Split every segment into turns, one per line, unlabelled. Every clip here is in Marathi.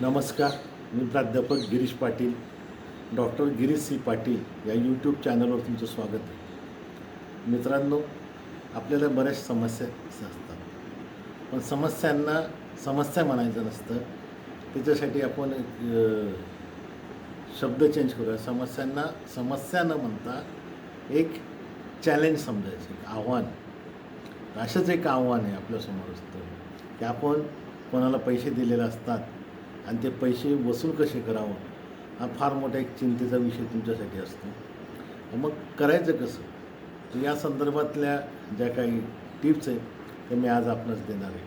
नमस्कार मी प्राध्यापक गिरीश पाटील डॉक्टर गिरीश सी पाटील या यूट्यूब चॅनलवर तुमचं स्वागत आहे. मित्रांनो आपल्याला बऱ्याच समस्या असतात. पण समस्यांना समस्या म्हणायचं नसतं. त्याच्यासाठी आपण एक, शब्द चेंज करूया. समस्यांना समस्या न म्हणता एक चॅलेंज समजायचं एक आव्हान. असंच एक आव्हान आहे आपल्यासमोर असतं. की आपण कोणाला पैसे दिलेले असतात आणि ते पैसे वसूल कसे करावं हा फार मोठा एक चिंतेचा विषय तुमच्यासाठी असतो. मग करायचं कसं? तर या संदर्भातल्या ज्या काही टिप्स आहेत ते मी आज आपणास देणार आहे.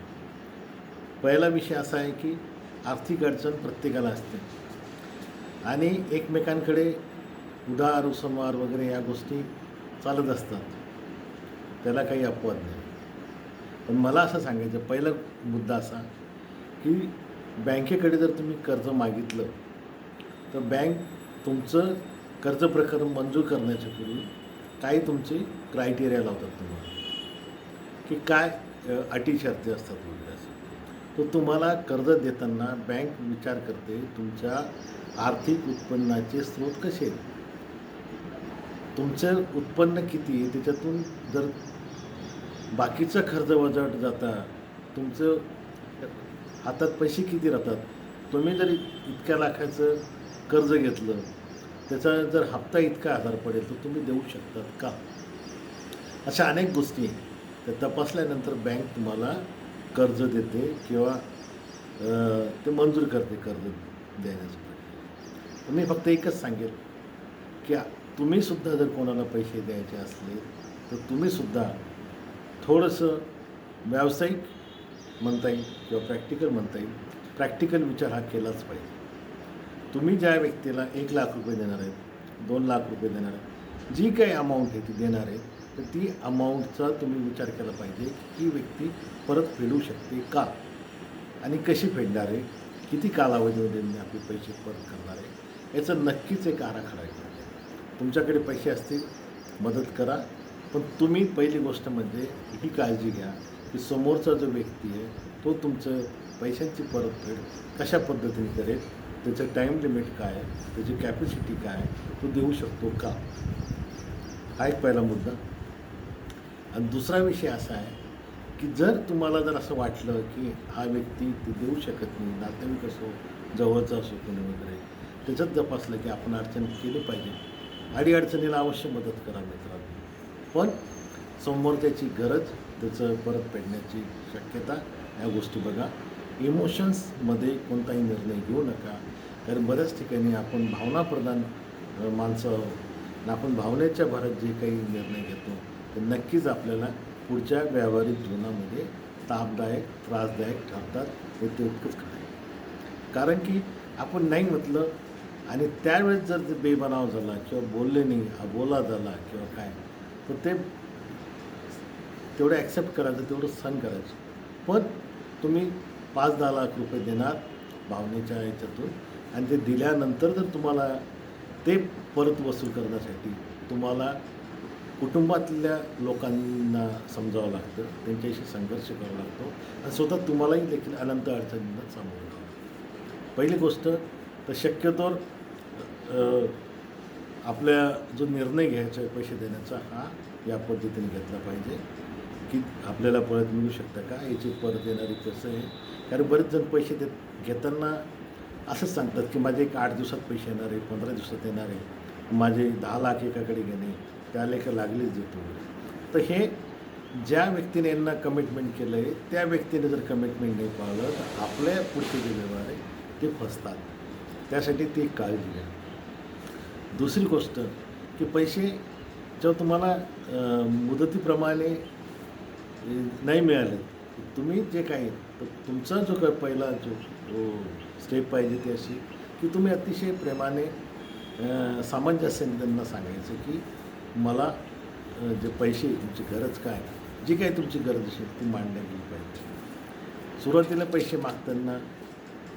पहिला विषय असा आहे की आर्थिक अडचण प्रत्येकाला असते. आणि एकमेकांकडे उधार उसंवार वगैरे या गोष्टी चालत असतात. त्याला काही अपवाद नाही. पण मला असं सांगायचं पहिला मुद्दा असा की बँकेकडे जर तुम्ही कर्ज मागितलं तर बँक तुमचं कर्ज प्रकरण मंजूर करण्याच्या पूर्वी काही तुमचे क्रायटेरिया लावतात तुम्हाला. की काय अटी शर्ती असतात वगैरे असं. तर तुम्हाला कर्ज देताना बँक विचार करते तुमच्या आर्थिक उत्पन्नाचे स्रोत कसे आहेत? तुमचं उत्पन्न किती आहे? त्याच्यातून जर बाकीचं खर्च वजावट जाता तुमचं हातात पैसे किती राहतात? तुम्ही जर इतक्या लाखाचं कर्ज घेतलं त्याचा जर हप्ता इतका आधार पडेल तर तुम्ही देऊ शकतात का? अशा अनेक गोष्टी आहेत. त्या तपासल्यानंतर बँक तुम्हाला कर्ज देते किंवा ते मंजूर करते कर्ज देण्याचं मी फक्त एकच सांगेल की तुम्हीसुद्धा जर कोणाला पैसे द्यायचे असले तर तुम्हीसुद्धा थोडंसं व्यावसायिक म्हणता येईल किंवा प्रॅक्टिकल म्हणता येईल प्रॅक्टिकल विचार हा केलाच पाहिजे. तुम्ही ज्या व्यक्तीला एक लाख रुपये देणार आहेत दोन लाख रुपये देणार आहेत जी काही अमाऊंट आहे ती देणार आहे तर ती अमाऊंटचा तुम्ही विचार केला पाहिजे की व्यक्ती परत फेडू शकते का? आणि कशी फेडणार आहे? किती कालावधीमध्ये मी आपले पैसे परत करणार आहे? याचं नक्कीच एक आराखडा आहे. तुमच्याकडे पैसे असतील मदत करा. पण तुम्ही पहिली गोष्ट म्हणजे ही काळजी घ्या. की समोरचा जो व्यक्ती आहे तो तुमचं पैशांची परतफेड कशा पद्धतीने करेल? त्याचं टाईम लिमिट काय आहे? त्याची कॅपॅसिटी काय आहे? तो देऊ शकतो का? हा एक पहिला मुद्दा. आणि दुसरा विषय असा आहे की जर तुम्हाला जर असं वाटलं की हा व्यक्ती ते देऊ शकत नाही नातेवाईक असो जवळचा असो कोणी वगैरे त्याच्यात तपासलं की आपण अडचण केली पाहिजे. अडीअडचणीला अवश्य मदत करा मित्रांनो. पण समोर त्याची गरज त्याचं परत फेडण्याची शक्यता या गोष्टी बघा. इमोशन्समध्ये कोणताही निर्णय घेऊ नका. कारण बऱ्याच ठिकाणी आपण भावनाप्रधान माणसं आहोत. आणि आपण भावनेच्या भरात जे काही निर्णय घेतो ते नक्कीच आपल्याला पुढच्या व्यावहारिक जीवनामध्ये तापदायक त्रासदायक ठरतात. हे तितकंच खरं आहे. कारण की आपण नाही म्हटलं आणि त्यावेळेस जर ते बेबनाव झाला किंवा बोलले नाही अबोला झाला किंवा काय तर ते तेवढं ॲक्सेप्ट करायचं तेवढं सहन करायचं. पण तुम्ही पाच दहा लाख रुपये देणार भावनेच्या याच्यातून आणि ते दिल्यानंतर जर तुम्हाला ते परत वसूल करण्यासाठी तुम्हाला कुटुंबातल्या लोकांना समजावं लागतं त्यांच्याशी संघर्ष करावा लागतो आणि स्वतः तुम्हालाही देखील अनंत अडचणींना सामोरं लागतं. पहिली गोष्ट तर शक्यतोवर आपल्या जो निर्णय घ्यायचा आहे पैसे देण्याचा हा या पद्धतीने घेतला पाहिजे. की आपल्याला परत मिळू शकतं का? याची परत येणारी कसं आहे कारण बरेच जण पैसे देत घेताना असंच सांगतात की माझे एक आठ दिवसात पैसे येणार आहे पंधरा दिवसात येणार आहे. माझे दहा लाख एकाकडे घेणे त्या लेखा लागलीच देतो तर हे ज्या व्यक्तीने यांना कमिटमेंट केलं आहे त्या व्यक्तीने जर कमिटमेंट नाही पाळलं तर आपल्या पुढचे जे व्यवहार आहे ते फसतात. त्यासाठी ती काळजी घ्या. दुसरी गोष्ट की पैसे जेव्हा तुम्हाला मुदतीप्रमाणे नाही मिळाले. तुम्ही जे काही तुमचा जो काय पहिला जो जो स्टेप पाहिजे ती अशी की तुम्ही अतिशय प्रेमाने सामंजस्याने त्यांना सांगायचं की मला जे पैसे तुमची गरज काय जी काही तुमची गरज असेल ती मांडण्यात गेली पाहिजे. सुरुवातीला पैसे मागताना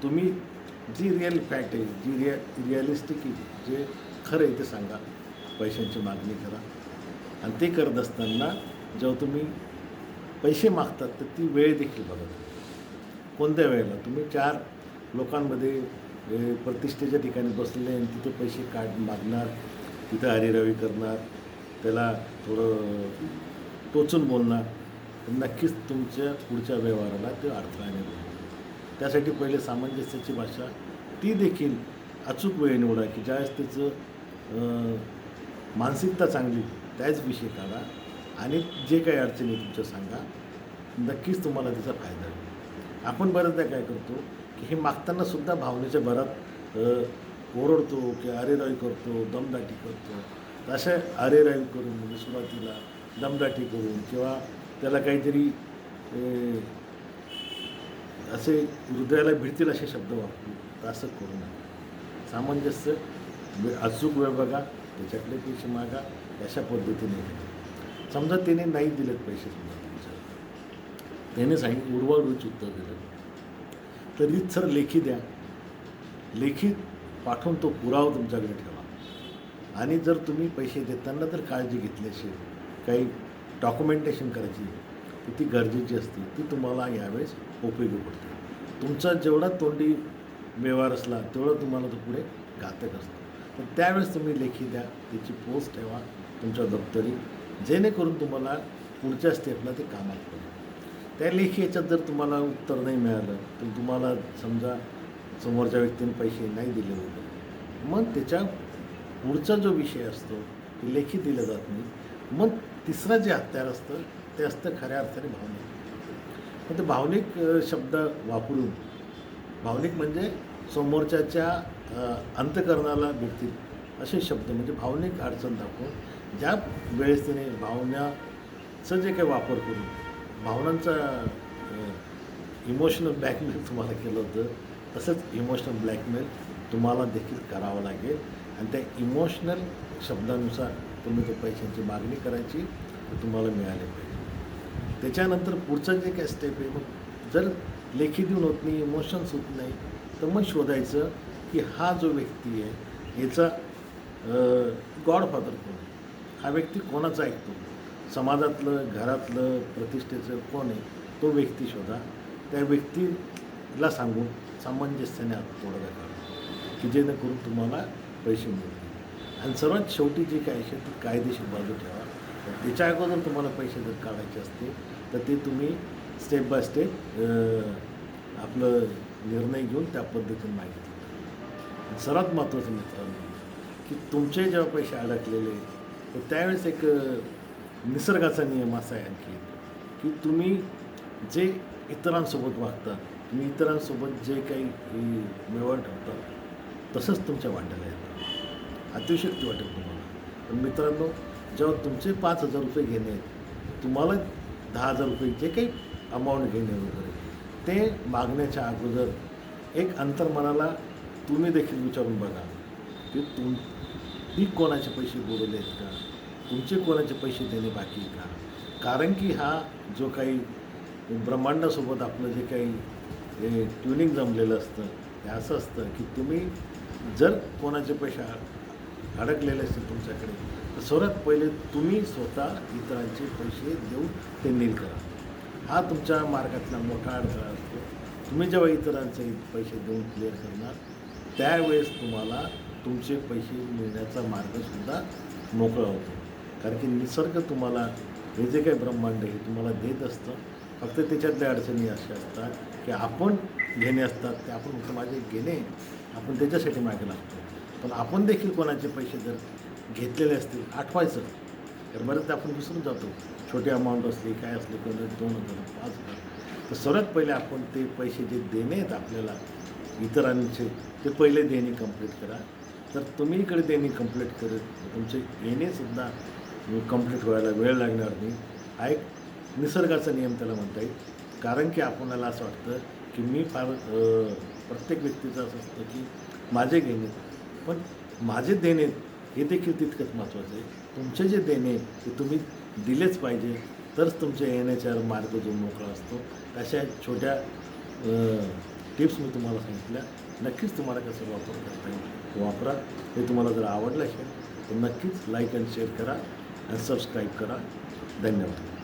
तुम्ही जी रिअल फॅक्ट आहे जी रिअ रिअलिस्टिक जे खरं आहे ते सांगा. पैशांची मागणी करा. आणि ते करत असताना जेव्हा तुम्ही पैसे मागतात तर ती वेळ देखील बघत कोणत्या वेळेला? तुम्ही चार लोकांमध्ये प्रतिष्ठेच्या ठिकाणी बसलेले आणि तिथे पैसे काढ मागणार तिथं हरिरावी करणार त्याला थोडं टोचून बोलणार नक्कीच तुमच्या पुढच्या व्यवहाराला ते अडथळा निर्माण त्यासाठी पहिले सामंजस्याची भाषा ती देखील अचूक वेळ निवडा की ज्यावेळेस त्याचं मानसिकता चांगली त्याच विषय काढा. आणि जे काही अडचणी तुमच्या सांगा नक्कीच तुम्हाला त्याचा फायदा होईल. आपण बऱ्याचदा काय करतो की हे मागताना सुद्धा भावनेच्या भरात ओरडतो की अरेराई करतो दमदाटी करतो. तर अशा अरेरावी करून म्हणजे सुरुवातीला दमदाटी करून किंवा त्याला काहीतरी असे हृदयाला भिडतील असे शब्द वापरू तर असं करू नका. सामंजस्य अचूक वेळ बघा त्याच्याकडे पैसे मागा अशा पद्धतीने घ्या. समजा त्याने नाही दिलेत पैसे समजा तुमच्या त्याने सांगितलं उडवाडूच उत्तर दिलं. तरीच सर लेखी द्या. लेखी पाठवून तो पुरावा तुमच्याकडे ठेवा. आणि जर तुम्ही पैसे देताना तर काळजी घेतल्याशी काही डॉक्युमेंटेशन करायची तर ती गरजेची असते. ती तुम्हाला यावेळेस उपयोगी पडते. तुमचा जेवढा तोंडी व्यवहार असला तेवढा तुम्हाला तो पुढे घातक असतो. तर त्यावेळेस तुम्ही लेखी द्या. त्याची पोस्ट ठेवा. तुमच्या दप्तरी जेणेकरून तुम्हाला पुढच्या स्टेपला ते कामात पडेल त्या लेखी याच्यात जर तुम्हाला उत्तर नाही मिळालं तर तुम्हाला समजा समोरच्या व्यक्तीने पैसे नाही दिले होते मग त्याच्या पुढचा जो विषय असतो ते लेखी दिलं जात नाही. मग तिसरं जे हत्यार असतं ते असतं खऱ्या अर्थाने भावनिक. मग ते भावनिक शब्द वापरून भावनिक म्हणजे समोरच्याच्या अंतकरणाला भेटतील असे शब्द म्हणजे भावनिक अडचण दाखवून ज्या वेळेस त्याने भावनाचं जे काही वापर करून भावनांचा इमोशनल ब्लॅकमेल तुम्हाला केलं होतं तसंच इमोशनल ब्लॅकमेल तुम्हाला देखील करावं लागेल. आणि त्या इमोशनल शब्दानुसार तुम्ही त्या पैशांची मागणी करायची तर तुम्हाला मिळाले पाहिजे. त्याच्यानंतर पुढचं जे काय स्टेप आहे मग जर लेखी देऊन होत नाही इमोशन्स होत नाही तर मग शोधायचं की हा जो व्यक्ती आहे याचा गॉडफादर कोण हा व्यक्ती कोणाचा ऐकतो समाजातलं घरातलं प्रतिष्ठेचं कोण आहे? तो व्यक्ती शोधा. त्या व्यक्तीला सांगून सामंजस्याने हात तोडगा करा की जेणेकरून तुम्हाला पैसे मिळतील. आणि सर्वात शेवटी जे काय आहे ती कायदेशीर बाजू ठेवा. त्याच्या अगोदर तुम्हाला पैसे जर काढायचे असते तर ते तुम्ही स्टेप बाय स्टेप आपलं निर्णय घेऊन त्या पद्धतीने मागितलं सर्वात महत्त्वाचं मित्रांनो की तुमचे जेव्हा पैसे अडकलेले तर त्यावेळेस एक निसर्गाचा नियम असा आहे आणखी की तुम्ही जे इतरांसोबत वागता तुम्ही इतरांसोबत जे काही व्यवहार ठेवतात तसंच तुमच्या वाट्याला येतं अतिशक्ती वाटेल तुम्हाला. पण मित्रांनो जेव्हा तुमचे पाच हजार रुपये घेणे आहेत तुम्हाला दहा हजार रुपये जे काही अमाऊंट घेणे वगैरे ते मागण्याच्या अगोदर एक अंतर्मनाला तुम्ही देखील विचारून बघा की तुम मी कोणाचे पैसे बुडवले आहेत का? तुमचे कोणाचे पैसे देणे बाकी आहे का? कारण की हा जो काही ब्रह्मांडासोबत आपलं जे काही ट्युनिंग जमलेलं असतं हे असं असतं की तुम्ही जर कोणाचे पैसे अड- अडकलेले असतील तुमच्याकडे तर सर्वात पहिले तुम्ही स्वतः इतरांचे पैसे देऊन ते नील करा. हा तुमच्या मार्गातला मोठा अडथळा असतो. तुम्ही जेव्हा इतरांचे पैसे देऊन क्लिअर करणार त्यावेळेस तुम्हाला तुमचे पैसे मिळण्याचा मार्गसुद्धा मोकळा होतो. कारण की निसर्ग तुम्हाला हे जे काही ब्रह्मांड आहे हे तुम्हाला देत असतं. फक्त त्याच्यातल्या अडचणी अशा असतात की आपण घेणे असतात ते आपण फक्त माझे घेणे आपण त्याच्यासाठी मागे लागतो. पण आपण देखील कोणाचे पैसे जर घेतलेले असतील आठवायचं. तर बरेचदा आपण विसरून जातो. छोटी अमाऊंट असली काय असली कोणतं दोन हजार पाच हजार. तर सर्वात पहिले आपण ते पैसे जे देणे आहेत आपल्याला इतरांचे ते पहिले देणे कंप्लीट करा. तर तुम्ही इकडे देणे कंप्लीट करत तुमचे येणेसुद्धा कंप्लीट व्हायला वेळ लागणार नाही. हा एक निसर्गाचा नियम त्याला म्हणता येईल. कारण की आपणाला असं वाटतं की मी फार प्रत्येक व्यक्तीचं असं असतं की माझे घेणे पण माझे देणे हे देखील तितकंच महत्त्वाचं आहे. तुमचे जे देणे ते तुम्ही दिलेच पाहिजे. तरच तुमच्या येण्याच्या मार्ग जो मोकळा असतो. अशा छोट्या टिप्स मी तुम्हाला सांगितल्या. नक्कीच तुम्हाला कसं वापर करता येईल. वापरा. हे तुम्हाला जर आवडलं असेल तर नक्कीच लाईक अँड शेअर करा आणि सबस्क्राईब करा. धन्यवाद.